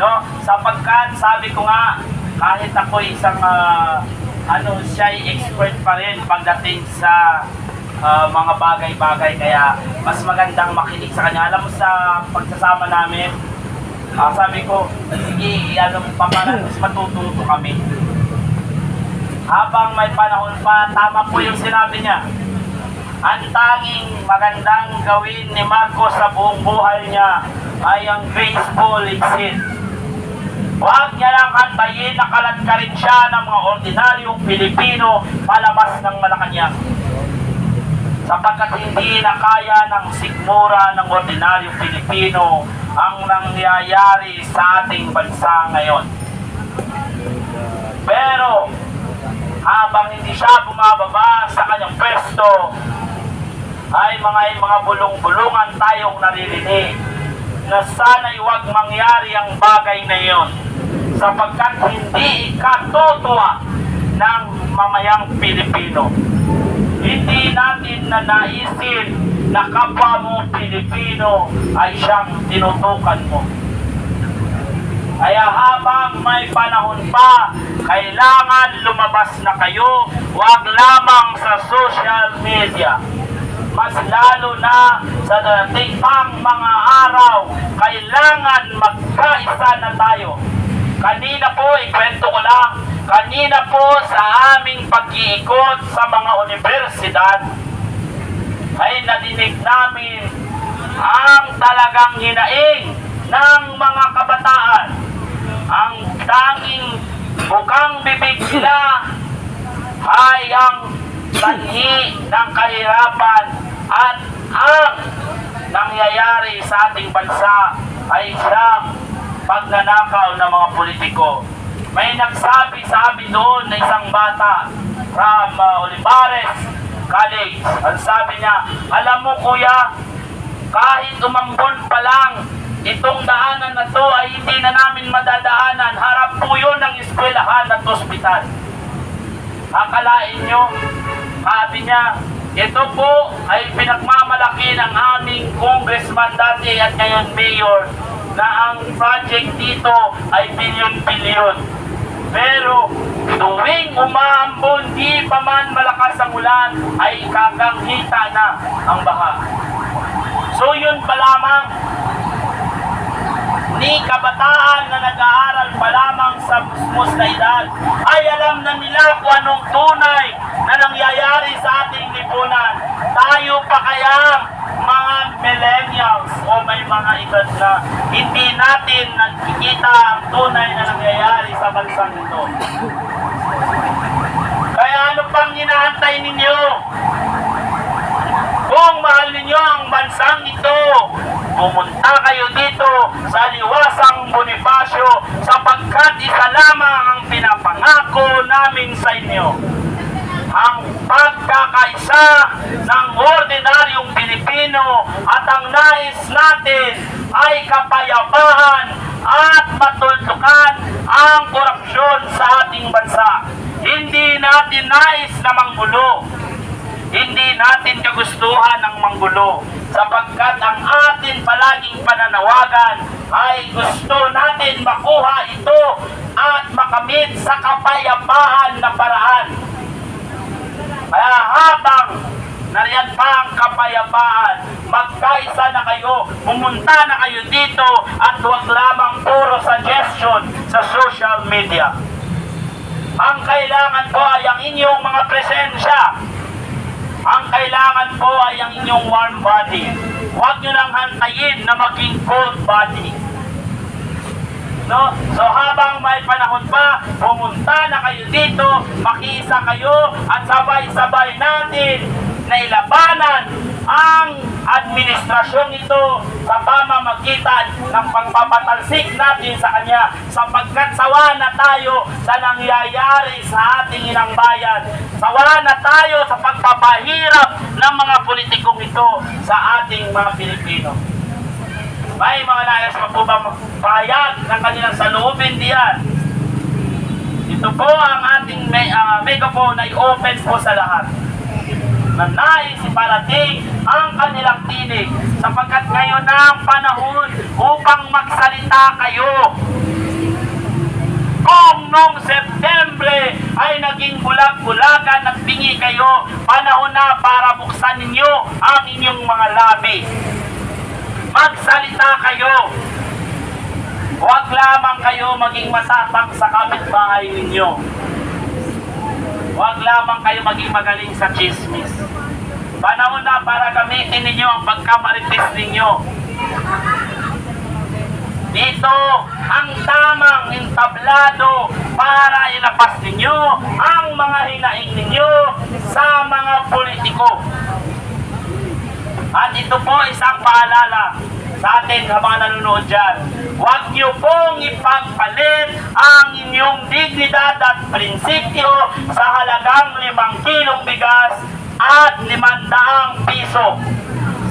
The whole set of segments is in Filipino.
No? Sapagkat sabi ko nga, kahit ako isang ah, ano, siya expert pa rin pagdating sa ah, mga bagay-bagay kaya mas magandang makinig sa kanya. Alam mo sa pagsasama namin, ah, sabi ko, sige, ano pa para mas matututo kami. Habang may panahon pa, tama po yung sinabi niya. Ang tanging magandang gawin ni Marcos sa buong buhay niya ay ang graceful exit. Huwag niya lang hantayin na kaladkarin siya ng mga ordinaryong Pilipino palabas ng Malacanang. Sapagkat hindi na kaya ng sigmura ng ordinaryong Pilipino ang nangyayari sa ating bansa ngayon. Pero habang hindi siya bumababa sa kanyang pwesto, ay mga mga bulong-bulungan tayong naririnig na sana'y huwag mangyari ang bagay na iyon sapagkat hindi ikatutuwa ng mamayang Pilipino. Hindi natin na naisin na kapwa mo Pilipino ay siyang tinutukan mo. Kaya habang may panahon pa, kailangan lumabas na kayo, wag lamang sa social media. Mas lalo na sa darating pang mga araw, kailangan magkaisa na tayo. Kanina po, ikwento ko lang, kanina po sa aming pag-iikot sa mga universidad, ay nadinig namin ang talagang hinaing ng mga kabataan. Ang tanging bukang bibig nila ay ang sanhi ng kahirapan at ang nangyayari sa ating bansa ay siyang pagnanakaw ng mga politiko. May nagsabi sa amin doon na isang bata from uh, Olivares College. Ang sabi niya, alam mo kuya, kahit umambon pa lang, itong daanan na to ay hindi na namin madadaanan. Harap po yun ng eskwelahan at ospital. Akalain nyo, sabi niya, ito po ay pinagmamalaki ng aming congressman dati at ngayon mayor na ang project dito ay bilyon-bilyon. Pero tuwing umaambon, di pa man malakas ang ulan, ay kakanghita na ang baha. So yun pa lamang, ni kabataan na nag-aaral pa lamang sa musmos na edad ay alam na nila kung anong tunay na nangyayari sa ating lipunan. Tayo pa kaya mga millennials o may mga edad na hindi natin nagkikita ang tunay na nangyayari sa bansang ito. Kaya ano pang hinahantay ninyo? Kung mahal ninyo ang bansang ito, pumunta kayo dito sa liwasang Bonifacio sapagkat isa lamang ang pinapangako namin sa inyo. Ang pagkakaisa ng ordinaryong Pilipino at ang nais natin ay kapayapaan at matultukan ang korupsyon sa ating bansa. Hindi natin nais na manggulo hindi natin kagustuhan ng manggulo sapagkat ang atin palaging pananawagan ay gusto natin makuha ito at makamit sa kapayapaan na paraan. Kaya habang nariyan pa ang kapayapaan, magkaisa na kayo, pumunta na kayo dito at huwag lamang puro suggestion sa social media. Ang kailangan po ay ang inyong mga presensya ang kailangan po ay ang inyong warm body. Huwag nyo lang hantayin na maging cold body. No? So habang may panahon pa, pumunta na kayo dito, makiisa kayo at sabay-sabay natin na ilabanan ang administrasyon ito sa pamamagitan ng pagpapatalsik natin sa kanya sapagkat sawa na tayo sa nangyayari sa ating inang bayan. Sawa na tayo sa pagpapahirap ng mga politikong ito sa ating mga Pilipino. May mga nais pa po ba pahayag ng kanilang salubin diyan? Ito po ang ating may, uh, megaphone ay open po sa lahat na nais iparating ang kanilang tinig sapagkat ngayon na ang panahon upang magsalita kayo noong Setyembre ay naging bulag-bulagan at bingi kayo, panahon na para buksan ninyo ang inyong mga labi. Magsalita kayo. Huwag lamang kayo maging matapang sa kapitbahay ninyo. Huwag lamang kayo maging magaling sa chismis. Panahon na para gamitin ninyo ang pagkamaritis ninyo. Dito ang tamang entablado para ilapas ninyo ang mga hinaing ninyo sa mga politiko. At ito po isang paalala sa atin sa mga nanonood dyan. Huwag niyo pong ipagpalit ang inyong dignidad at prinsipyo sa halagang limang kilong bigas at limang piso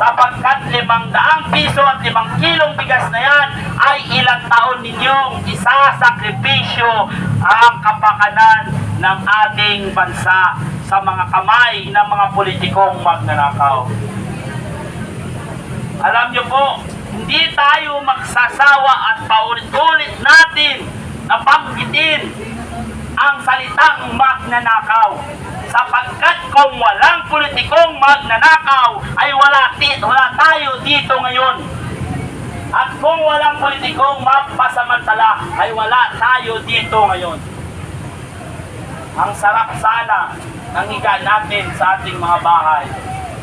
sapagkat limang daang piso at limang kilong bigas na yan ay ilang taon ninyong isasakripisyo ang kapakanan ng ating bansa sa mga kamay ng mga politikong magnanakaw. Alam niyo po, hindi tayo magsasawa at paulit-ulit natin na banggitin ang salitang magnanakaw. Sapagkat kung walang politikong magnanakaw, ay wala, wala tayo dito ngayon. At kung walang politikong mapasamantala, ay wala tayo dito ngayon. Ang sarap sana ng higa natin sa ating mga bahay.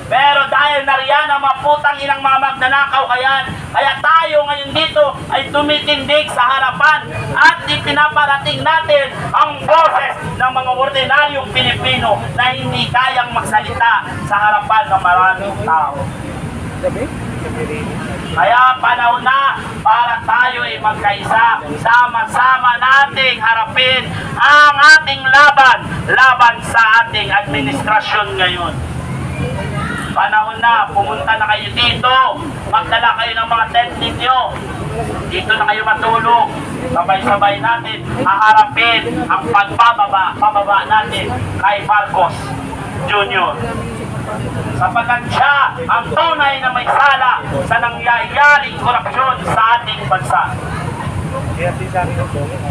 Pero dahil nariyan ang maputang inang mga magnanakaw kayan, kaya tayo ngayon dito ay tumitindig sa harapan at ipinaparating natin ang boses ng mga ordinaryong Pilipino na hindi kayang magsalita sa harapan ng maraming tao. Kaya panahon na para tayo ay magkaisa, sama-sama nating harapin ang ating laban, laban sa ating administrasyon ngayon. Panahon na, pumunta na kayo dito, magdala kayo ng mga tent ninyo. Dito na kayo matulog. Sabay-sabay natin haharapin ang pagbababa, pababa natin kay Marcos Jr sapagkat siya ang tunay na may sala sa nangyayaring korupsyon sa ating bansa.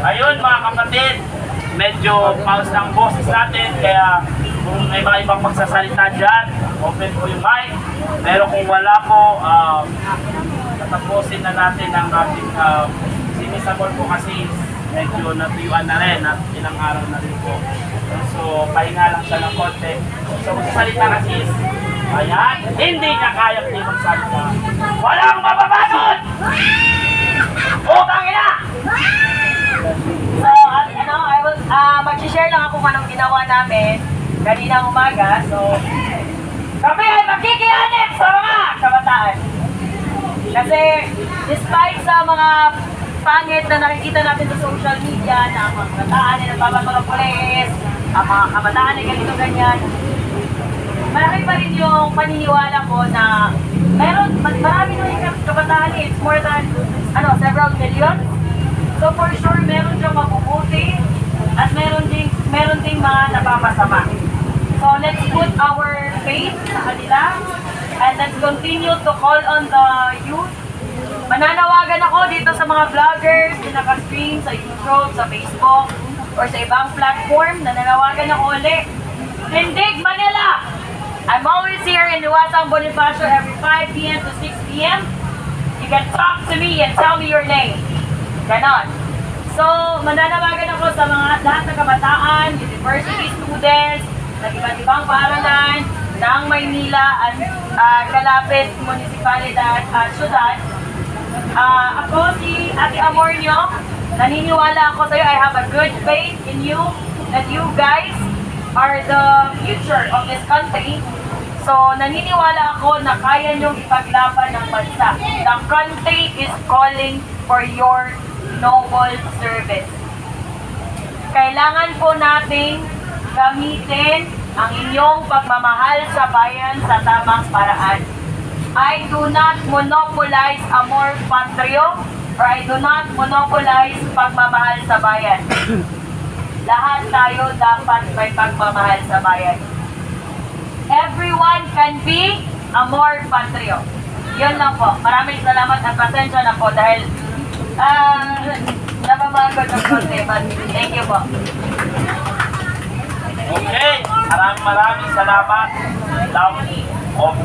Ayun mga kapatid, medyo pause ang boses natin kaya kung may mga ibang magsasalita dyan, open po yung mic. Pero kung wala po, uh, tatapusin na natin ang ating uh, sinisabol po kasi medyo natuyuan na rin at ilang araw na rin po. So, pahinga lang siya ng konti. So, magsasalita kasi is, ayan, hindi niya kaya hindi magsalita. Walang mababanod! Utang ina! So, at, ano, I will, mag-share lang ako kung anong ginawa namin kanina umaga. So, kami ay magkikianip sa mga kabataan. Kasi, despite sa mga pangit na nakikita natin sa social media na ang mga kabataan ay nagbabato ng pulis, ang mga kabataan ay ganito ganyan, malaki pa rin yung paniniwala ko na meron, ma- marami na yung kabataan. It's more than, ano, several million. So for sure, meron siyang mabubuti at meron ding, ding mga napapasama. So let's put our faith sa kanila and let's continue to call on the youth. Mananawagan ako dito sa mga vloggers na naka-stream sa YouTube, sa Facebook, or sa ibang platform. Nananawagan ako ulit. Tindig Manila! I'm always here in Iwasang Bonifacio every 5 p.m. to 6 p.m. You can talk to me and tell me your name. Ganon. So, mananawagan ako sa mga lahat ng kabataan, university students, ng iba't ibang paaralan, ng Maynila at ah, kalapit municipalidad at syudad. Ah, ako si Ate Amornio. Naniniwala ako sa'yo. I have a good faith in you that you guys are the future of this country. So, naniniwala ako na kaya niyong ipaglaban ng bansa. The country is calling for your noble service. Kailangan po nating gamitin ang inyong pagmamahal sa bayan sa tamang paraan. I do not monopolize amor patrio or I do not monopolize pagmamahal sa bayan. Lahat tayo dapat may pagmamahal sa bayan. Everyone can be amor patrio. Yun lang po. Maraming salamat at pasensya na po dahil ah, nababa nagbabago ng thank you po. Okay, maraming maraming salamat. Love of